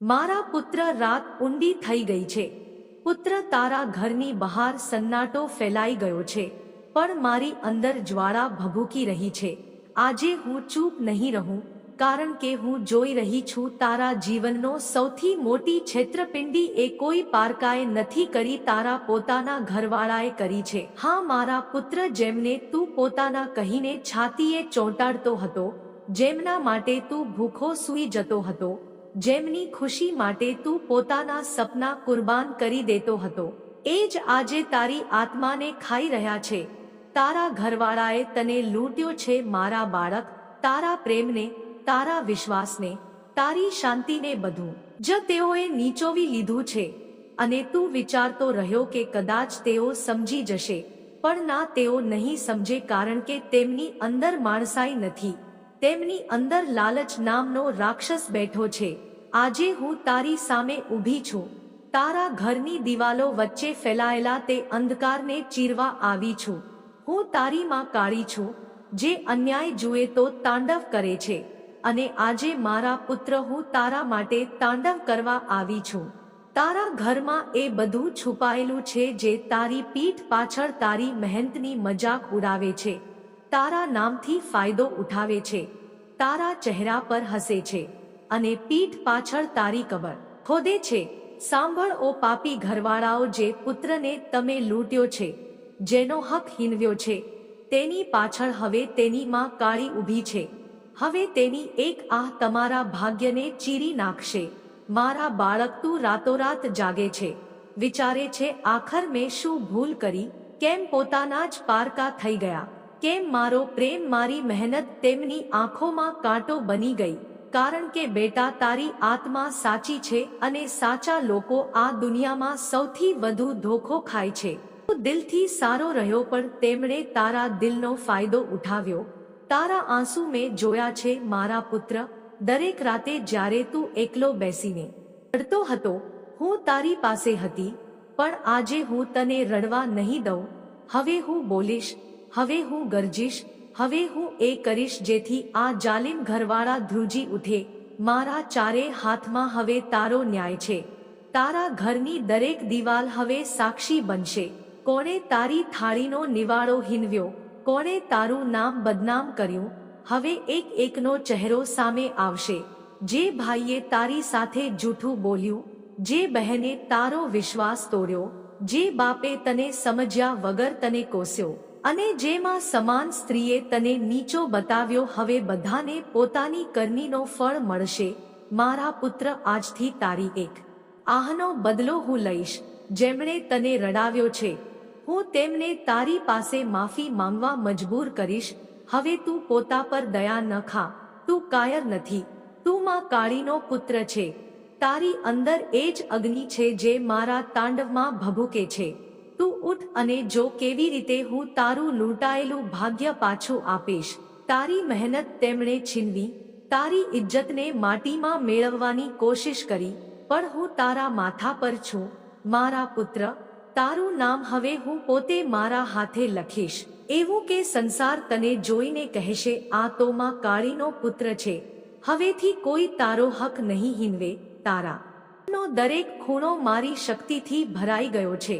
મારા પુત્ર રાત ઊંડી થઈ ગઈ છે. પુત્ર તારા ઘરની બહાર સન્નાટો ફેલાઈ ગયો છે, પણ મારી અંદર જ્વાળા ભભૂકી રહી છે. આજે હું ચૂપ નહીં રહું, કારણ કે હું જોઈ રહી છું તારા જીવનનો સૌથી મોટી છેતરપિંડી એ કોઈ પારકાએ નથી કરી તારા પોતાના ઘરવાળાએ કરી છે. હા, મારા પુત્ર જેમને તું પોતાના કહીને છાતીએ ચોંટાડતો હતો, જેમના માટે તું ભૂખો સૂઈ જતો હતો જેમની ખુશી માટે તું પોતાના સપના કુરબાન કરી દેતો હતો. એ જ આજે તારી આત્માને ખાઈ રહ્યા છે. તારા ઘરવાળાએ તને લૂંટ્યો છે મારા બાળક, તારા પ્રેમને, તારા વિશ્વાસને, તારી શાંતિને બધું. જ તેઓએ નીચોવી લીધું છે. અને તું વિચારતો રહ્યો કે કદાચ તેઓ સમજી જશે. પણ ના, તેઓ નહીં સમજે કારણ કે તેમની અંદર માણસાઈ નથી. તેમની અંદર લાલચ નામનો રાક્ષસ બેઠો છે. આજે હું તારી સામે ઊભી છું. તારા ઘરની દિવાલો વચ્ચે ફેલાયેલા તે અંધકારને ચીરવા આવી છું. હું તારીમાં કાળી છું, જે અન્યાય જુએ તો તાંડવ કરે છે. અને આજે મારા પુત્ર હું તારા માટે તાંડવ કરવા આવી છું. તારા ઘરમાં એ બધું છુપાયેલું છે જે તારી પીઠ પાછળ તારી મહેનતની મજાક ઉડાવે છે. તારા નામથી ફાયદો ઉઠાવે છે. તારા ચહેરા પર હસે છે. અને પીઠ પાછળ તારી કબર. ખોદે છે, સાંભળ ઓ પાપી ઘરવાળાઓ જે પુત્રને તમે લૂંટ્યો છે, જેનો હક હીનવ્યો છે. તેની પાછળ હવે તેની માં કાળી ઊભી છે. હવે તેની એક આહ તમારા ભાગ્યને ચીરી નાખશે. મારા બાળક તું રાતોરાત જાગે છે. વિચારે છે, આખર મેં શું ભૂલ કરી? કેમ પોતાના જ પારકા થઈ ગયા? કેમ મારો પ્રેમ મારી મહેનત તેમની આંખોમાં કાંટો બની ગઈ? કારણ કે બેટા, તારી આત્મા સાચી છે અને સાચા લોકો આ દુનિયામાં સૌથી વધુ ધોખો ખાય છે. તું દિલથી સારો રહ્યો પણ તેમણે તારા દિલનો ફાયદો ઉઠાવ્યો. તારા આંસુ મેં જોયા છે, મારા પુત્ર. દરેક રાતે જ્યારે તું એકલો બેસીને રડતો હતો, હું તારી પાસે હતી, પણ આજે હું તને રડવા નહીં દઉં. હવે હું બોલીશ, હવે હું ગરજીશ હવે હું એ કરીશ જેથી આ જાલિમ ઘરવાળા ધ્રુજી ઉઠે. મારા ચારે હાથમાં હવે તારો ન્યાય છે. તારા ઘરની દરેક દિવાલ હવે સાક્ષી બનશે. કોણે તારી થાળીનો નિવાળો હિનવ્યો? કોણે તારું નામ બદનામ કર્યું? હવે એક એકનો ચહેરો સામે આવશે. જે ભાઈએ તારી સાથે જૂઠું બોલ્યું, જે બહેને તારો વિશ્વાસ તોડ્યો, જે બાપે તને સમજ્યા વગર તને કોસ્યો. અને જેમાં સમાન સ્ત્રીએ તને નીચો બતાવ્યો, હવે બધાને પોતાની કરમીનો ફળ મળશે. મારા પુત્ર, આજથી તારી એક. આહનો બદલો હું લઈશ, જેમણે તને રડાવ્યો છે. હું તેમને તારી પાસે માફી માંગવા મજબૂર કરીશ. હવે તું પોતા પર દયા ન ખા. તું કાયર નથી. તું માં કાળીનો પુત્ર છે. તારી અંદર એ જ અગ્નિ છે જે મારા તાંડવમાં ભભૂકે છે. તું ઉઠ અને જો કેવી રીતે હું તારું લૂંટાયેલું ભાગ્ય પાછું આપીશ, તારી મહેનત તેમણે છીનવી, તારી ઇજ્જતને માટીમાં મેળવવાની કોશિશ કરી, પણ હું તારા માથા પર છું, મારા પુત્ર, તારું નામ હવે હું પોતે મારા હાથે લખીશ, એવું કે સંસાર તને જોઈને કહેશે, આ તો માં કાળીનો પુત્ર છે, હવેથી કોઈ તારો હક નહીં હિનવે, તારા. નો દરેક ખૂણો મારી શક્તિથી ભરાઈ ગયો છે.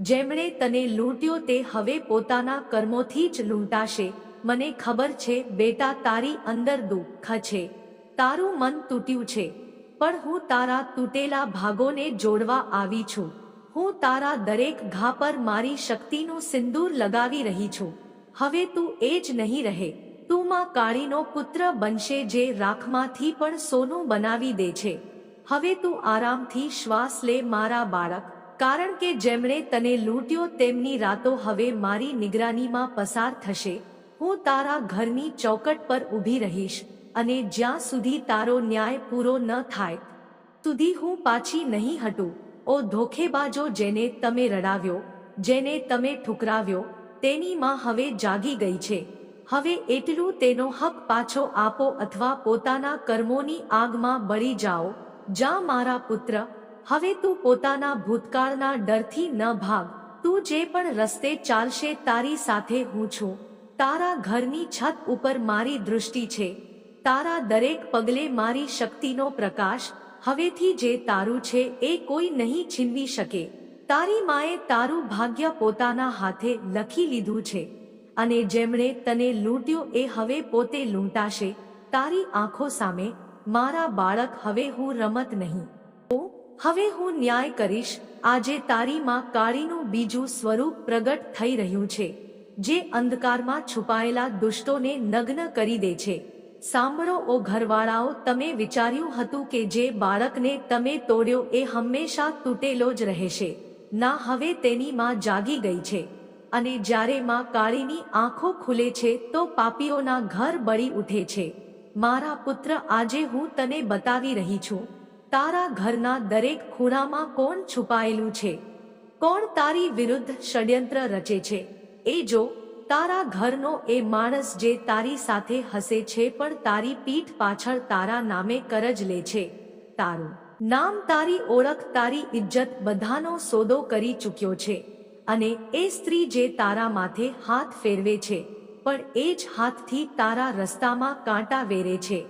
જેમણે તને લૂંટ્યો તે હવે પોતાના કર્મોથી જ લૂંટાશે. મને ખબર છે, બેટા, તારી અંદર દુઃખ છે. તારું મન તૂટ્યું છે. પણ હું તારા તૂટેલા ભાગોને જોડવા આવી છું. હું તારા દરેક ઘા પર મારી શક્તિનું સિંદૂર લગાવી રહી છું. હવે તું એ જ નહીં રહે. તું માં કાળીનો પુત્ર બનશે જે રાખમાંથી પણ સોનું બનાવી દે છે. હવે તું આરામથી શ્વાસ લે મારા બાળક. કારણ કે જેમણે તને લૂંટ્યો તેમની રાતો હવે મારી નિગરાનીમાં પસાર થશે. હું તારા ઘરની ચોકટ પર ઊભી રહીશ અને જ્યાં સુધી તારો ન્યાય પૂરો ન થાય સુધી હું પાછી નહીં હટું. ઓ ધોખેબાજો જેને તમે રડાવ્યો, જેને તમે ઠુકરાવ્યો તેની માં હવે જાગી ગઈ છે. હવે એટલું તેનો હક પાછો આપો અથવા પોતાના કર્મોની આગમાં બળી જાઓ. જા મારા પુત્ર હવે તું પોતાના ભૂતકાળના ડરથી ન ભાગ. તું જે પણ રસ્તે ચાલશે તારી સાથે હું છું. તારા ઘરની છત ઉપર મારી દૃષ્ટિ છે. તારા દરેક પગલે મારી શક્તિનો પ્રકાશ હવેથી જે તારું છે એ કોઈ નહીં છીનવી શકે. તારી માએ તારું ભાગ્ય પોતાના હાથે લખી લીધું છે. અને જેમણે તને લૂંટ્યો એ હવે પોતે લૂંટાશે. તારી આંખો સામે મારા બાળક હવે હું રમત નહીં. હવે હું ન્યાય કરીશ. આજે તારી માં કાળીનું બીજું સ્વરૂપ પ્રગટ થઈ રહ્યું છે, જે અંધકારમાં છુપાયેલા દુષ્ટોને નગ્ન કરી દે છે. સાંભળો ઓ ઘરવાળાઓ, તમે વિચાર્યું હતું કે જે બાળકને તમે તોડ્યો એ હંમેશા તૂટેલો જ રહેશે. ના, હવે તેની માં જાગી ગઈ છે. અને જ્યારે માં કાળીની આંખો ખુલે છે, તો પાપીઓના ઘર બળી ઉઠે છે. મારા પુત્ર, આજે હું તને બતાવી રહી છું. તારા ઘરના દરેક ખૂણામાં કોણ છુપાયેલું છે? કોણ તારી વિરુદ્ધ ષડયંત્ર રચે છે? એ જો, તારા ઘરનો એ માણસ જે તારી સાથે હસે છે પણ તારી પીઠ પાછળ તારા નામે કરજ લે છે. તારું નામ તારી ઓળખ તારી ઇજ્જત બધાનો સોદો કરી ચૂક્યો છે. અને એ સ્ત્રી જે તારા માથે હાથ ફેરવે છે, પણ એ જ હાથથી તારા રસ્તામાં કાંટા વેરે છે.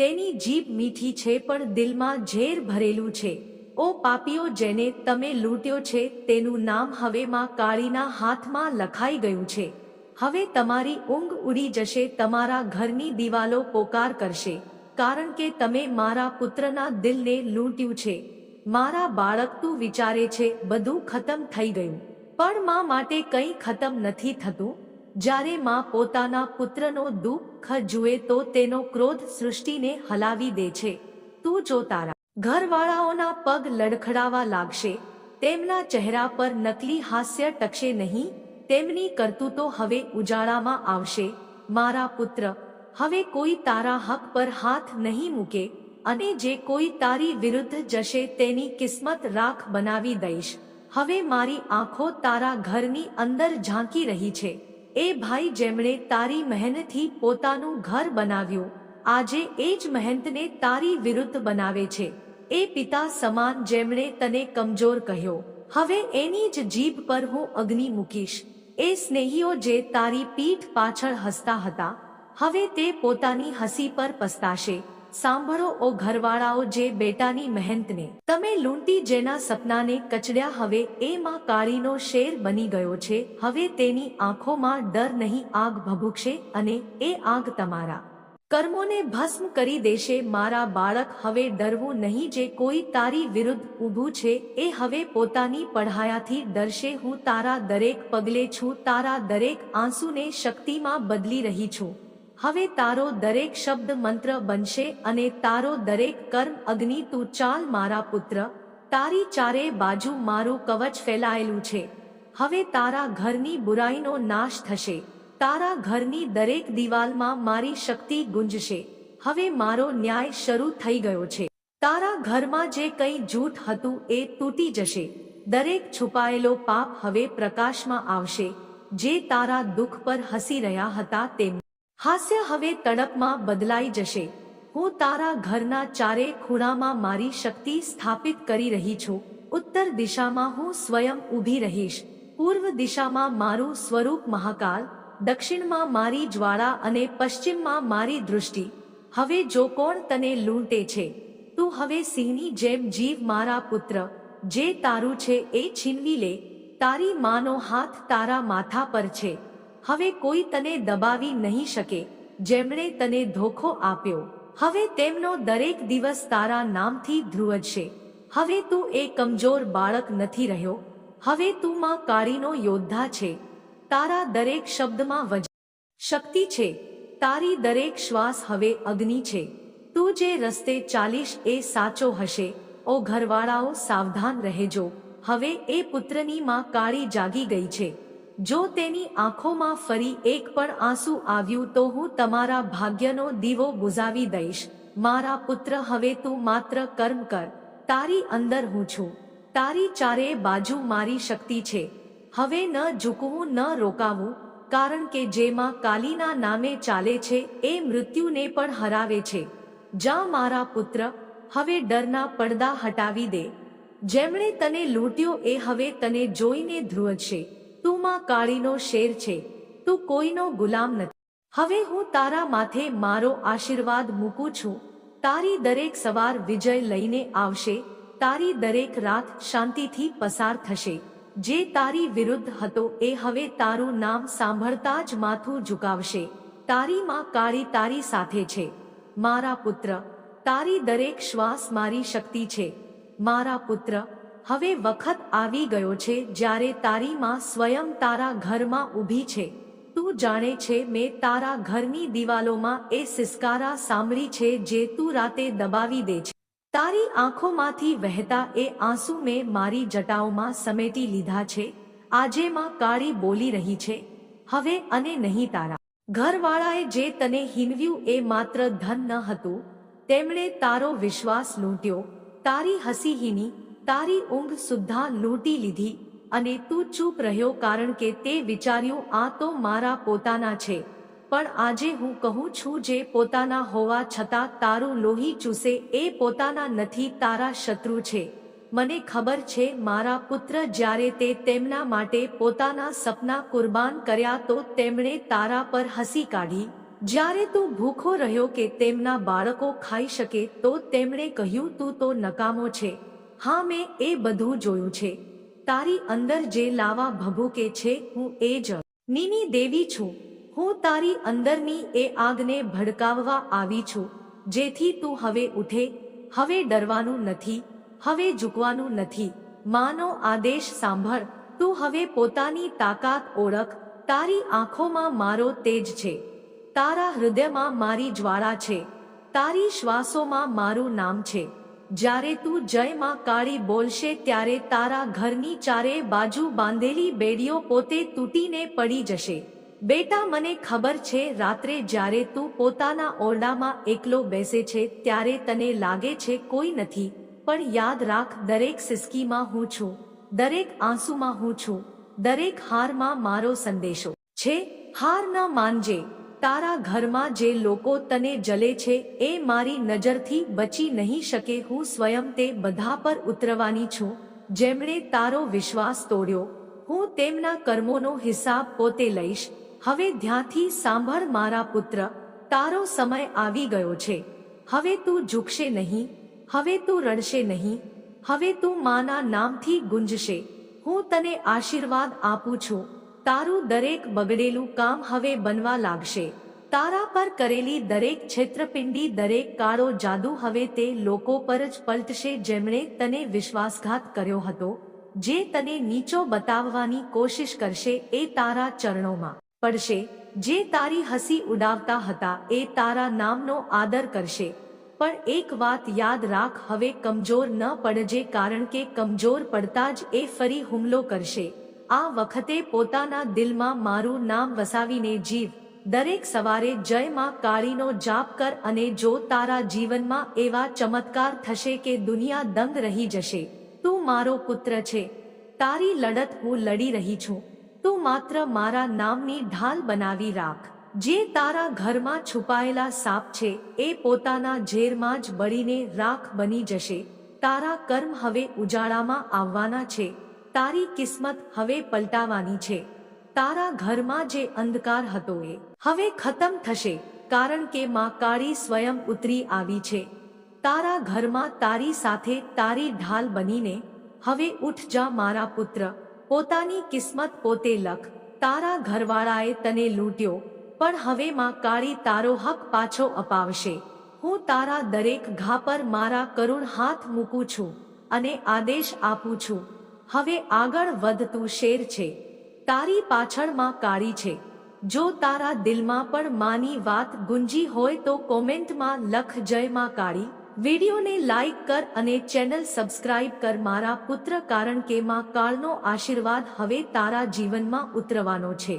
તેની જીભ મીઠી છે પણ દિલમાં ઝેર ભરેલું છે. ઓ પાપીઓ જેને તમે લૂંટ્યો છે, તેનું નામ હવે માં કાળીના હાથમાં લખાઈ ગયું છે. હવે તમારી ઊંઘ ઉડી જશે, તમારા ઘરની દિવાલો પોકાર કરશે. કારણ કે તમે મારા પુત્રના દિલને લૂંટ્યું છે. મારા બાળક તું વિચારે છે, બધું ખતમ થઈ ગયું. પણ માં માટે કંઈ ખતમ નથી થતું? જ્યારે માં પોતાના પુત્રનો દુઃખ જુએ તો તેનો ક્રોધ સૃષ્ટિને હલાવી દે છે. તું જો તારા ઘરવાળાઓના પગ લડખડાવા લાગશે, તેમના ચહેરા પર નકલી હાસ્ય ટકશે નહીં, તેમની કરતૂતો હવે ઉજાળામાં આવશે. મારા પુત્ર, હવે કોઈ તારા હક પર હાથ નહીં મૂકે અને જે કોઈ તારી વિરુદ્ધ જશે તેની કિસ્મત રાખ બનાવી દઈશ. હવે મારી આંખો તારા ઘરની અંદર ઝાંકી રહી છે. એ ભાઈ જેમણે તારી મહેનતથી પોતાનું ઘર બનાવ્યું, આજે એ જ મહેનતને તારી વિરુદ્ધ બનાવે છે. એ પિતા સમાન જેમણે તને કમજોર કહ્યો. હવે એની જ જીભ પર હું અગ્નિ મૂકીશ. એ સ્નેહીઓ જે તારી પીઠ પાછળ હસતા હતા, હવે તે પોતાની હસી પર પસ્તાશે. સાંભળો ઓ ઘરવાળાઓ જે બેટાની મહેનતને તમે લૂંટી જેના સપનાને કચડ્યા હવે એ માં કાળીનો શેર બની ગયો છે, હવે તેની આંખોમાં ડર નહીં, આગ ભભૂકશે અને એ આગ તમારા કર્મોને ભસ્મ કરી દેશે, મારા બાળક હવે ડરવું નહીં જે કોઈ તારી વિરુદ્ધ ઊભું છે, એ હવે પોતાની પઢાયાથી ડરશે, હું તારા દરેક પગલે છું, તારા દરેક આંસુને શક્તિમાં બદલી રહી છું. હવે તારો દરેક શબ્દ મંત્ર બનશે અને તારો દરેક કર્મ અગ્નિ તું ચાલ મારા પુત્ર, તારી ચારે બાજુ મારું કવચ ફેલાયેલું છે. હવે તારા ઘરની બુરાઈનો નાશ થશે. તારા ઘરની દરેક દિવાલમાં મારી શક્તિ ગુંજશે. હવે મારો ન્યાય શરૂ થઈ ગયો છે. તારા ઘરમાં જે કંઈ જૂઠ હતું એ તૂટી જશે. દરેક છુપાયેલો પાપ હવે પ્રકાશમાં આવશે. જે તારા દુઃખ પર હસી રહ્યા હતા તેમ હાસ્ય હવે તડપમાં બદલાઈ જશે. હું તારા ઘરના ચારે ખૂણામાં મારી શક્તિ સ્થાપિત કરી રહી છું. ઉત્તર દિશામાં હું સ્વયં ઊભી રહીશ. પૂર્વ દિશામાં મારું સ્વરૂપ મહાકાલ, દક્ષિણમાં મારી જ્વાળા અને પશ્ચિમમાં મારી દૃષ્ટિ. હવે જો કોણ તને લૂંટે છે? તું હવે સિંહની જેમ જીવ મારા પુત્ર. જે તારું છે એ છીનવી લે. તારી માનો હાથ તારા માથા પર છે. હવે કોઈ તને દબાવી નહીં શકે, જેમણે તને ધોખો આપ્યો. હવે તેમનો દરેક દિવસ તારા નામથી ધ્રુવજશે. હવે તું એ કમજોર બાળક નથી રહ્યો. હવે તું માં કાળીનો યોદ્ધા છે. તારા દરેક શબ્દમાં વજ શક્તિ છે. તારી દરેક શ્વાસ હવે અગ્નિ છે. તું જે રસ્તે ચાલીશ એ સાચો હશે. ઓ ઘરવાળાઓ, સાવધાન રહેજો. હવે એ પુત્રની માં કાળી જાગી ગઈ છે. જો તેની આંખોમાં ફરી એક પણ આંસુ આવ્યું તો હું તમારા ભાગ્યનો દીવો બુઝાવી દઈશ. મારા પુત્ર, હવે તું માત્ર કર્મ કર. તારી અંદર હું છું. તારી ચારે બાજુ મારી શક્તિ છે. હવે ન ઝૂકવું, ન રોકાવું, કારણ કે જેમાં કાલીના નામે ચાલે છે, એ મૃત્યુને પણ હરાવે છે. જા મારા પુત્ર, હવે ડરના પડદા હટાવી દે. જેમણે તને લૂંટ્યો એ હવે તને જોઈને ધ્રુવશે તું માં કાળીનો શેર છે. તું કોઈનો ગુલામ નથી. હવે હું તારા માથે મારો આશીર્વાદ મૂકું છું. તારી દરેક સવાર વિજય લઈને આવશે. તારી દરેક રાત શાંતિથી પસાર થશે. જે તારી વિરુદ્ધ હતો એ હવે તારું નામ સાંભળતા જ માથું ઝુકાવશે. તારી માં કાળી તારી સાથે છે. મારા પુત્ર, તારી દરેક શ્વાસ મારી શક્તિ છે. મારા પુત્ર હવે વખત આવી ગયો છે જ્યારે તારી માં સ્વયં તારા ઘરમાં ઊભી છે. તું જાણે છે મેં તારા ઘરની દિવાલોમાં એ સિસકારા સાંભળી છે જે તું રાતે દબાવી દે છે. તારી આંખોમાંથી વહેતા એ આંસુ મેં મારી જટાઓમાં સમેટી લીધા છે. આજે માં કાળી બોલી રહી છે. હવે અને નહીં તારા. ઘરવાળાએ જે તને હિનવ્યું એ માત્ર ધન ન હતું. તેમણે તારો વિશ્વાસ લૂંટ્યો. તારી હસી હીની તારી ઊંઘ સુદ્ધા લૂંટી લીધી અને તું ચૂપ રહ્યો કારણ કે તે વિચાર્યું, આ તો મારા પોતાના છે. પણ આજે હું કહું છું જે પોતાના હોવા છતાં તારું લોહી ચૂસે, એ પોતાના નથી, તારા શત્રુ છે. મને ખબર છે, મારા પુત્ર જ્યારે તે તેમના માટે પોતાના સપના કુરબાન કર્યા તો તેમણે તારા પર હસી કાઢી. જ્યારે તું ભૂખો રહ્યો કે તેમના બાળકો ખાઈ શકે તો તેમણે કહ્યું, તું તો નકામો છે. હા, મેં એ બધું જોયું છે. તારી અંદર જે લાવા ભભૂકે છે, હું એ જ નીની દેવી છું. હું તારી અંદરની એ આગને ભડકાવવા આવી છું. જેથી તું હવે ઉઠે. હવે ડરવાનું નથી. હવે ઝૂકવાનું નથી. માનો આદેશ સાંભળ. તું હવે પોતાની તાકાત ઓળખ. તારી આંખોમાં મારો તેજ છે. તારા હૃદયમાં મારી જ્વાળા છે. તારી શ્વાસોમાં મારું નામ છે. જ્યારે તું જયમાં કાળી બોલશે ત્યારે તારા ઘરની ચારે બાજુ બાંધેલી બેડીઓ પોતે તૂટીને પડી જશે. બેટા, મને ખબર છે, રાત્રે જ્યારે તું પોતાના ઓરડામાં એકલો બેસે છે ત્યારે તને લાગે છે કોઈ નથી, પણ યાદ રાખ, દરેક સિસકીમાં હું છું, દરેક આંસુમાં હું છું, દરેક હારમાં મારો સંદેશો છે, હાર ન માનજે. તારા ઘરમાં જે લોકો તને જલે છે, એ મારી નજરથી બચી નહીં શકે. હું સ્વયં તે બધા પર ઉતરવાની છું, જેમણે તારો વિશ્વાસ તોડ્યો. હું તેમના કર્મોનો હિસાબ પોતે લઈશ. હવે ધ્યાનથી સાંભળ મારા પુત્ર, તારો સમય આવી ગયો છે. હવે તું ઝૂકશે નહીં, હવે તું રડશે નહીં, હવે તું માના નામથી ગુંજશે. હું તને આશીર્વાદ આપું છું. તારું દરેક બગડેલું કામ હવે બનવા લાગશે. તારા પર કરેલી દરેક છેત્રપિંડી, દરેક કાળો જાદુ હવે તે લોકો પર જ પલટશે જેમણે તને વિશ્વાસઘાત કર્યો હતો. જે તને નીચો બતાવવાની કોશિશ કરશે એ તારા ચરણોમાં પડશે. જે તારી હસી ઉડાવતા હતા એ તારા નામનો આદર કરશે. પણ એક વાત યાદ રાખ, હવે કમજોર ન પડજે કારણ કે કમજોર પડતા જ એ ફરી હુમલો કરશે. આ વખતે પોતાના દિલમાં મારું નામ વસાવીને જીવ. દરેક સવારે જય માં કાળીનો જાપ કર અને જો તારા જીવનમાં એવા ચમત્કાર થશે કે દુનિયા દંગ રહી જશે, તું મારો પુત્ર છે. તારી લડત હું લડી રહી છું. તું માત્ર મારા નામની ઢાલ બનાવી રાખ. જે તારા ઘરમાં છુપાયેલા સાપ છે, એ પોતાના ઝેરમાં જ બળીને રાખ બની જશે. તારા કર્મ હવે ઉજાળામાં આવવાના છે. તારી કિસ્મત હવે પલટાવાની છે. તારા ઘરમાં જે અંધકાર હતો એ હવે ખતમ થશે, કારણ કે માં કાળી સ્વયં ઉતરી આવી છે. તારા ઘરમાં તારી સાથે તારી ઢાલ બનીને, હવે ઉઠ જા મારા પુત્ર, પોતાની કિસ્મત પોતે લખ. તારા ઘરવાળાએ તને લૂંટ્યો, પણ હવે માં કાળી તારો હક પાછો અપાવશે. હું તારા દરેક ઘા પર મારા કરુણ હાથ મૂકું છું અને આદેશ આપું છું. હવે આગળ વધતું શેર છે. તારી પાછળમાં કાળી છે. જો તારા દિલમાં પણ માની વાત ગુંજી હોય તો કોમેન્ટમાં લખ જય કાળી. વિડીયોને લાઈક કર અને ચેનલ સબસ્ક્રાઇબ કર મારા પુત્ર કારણ કે માં કાળનો આશીર્વાદ હવે તારા જીવનમાં ઉતરવાનો છે.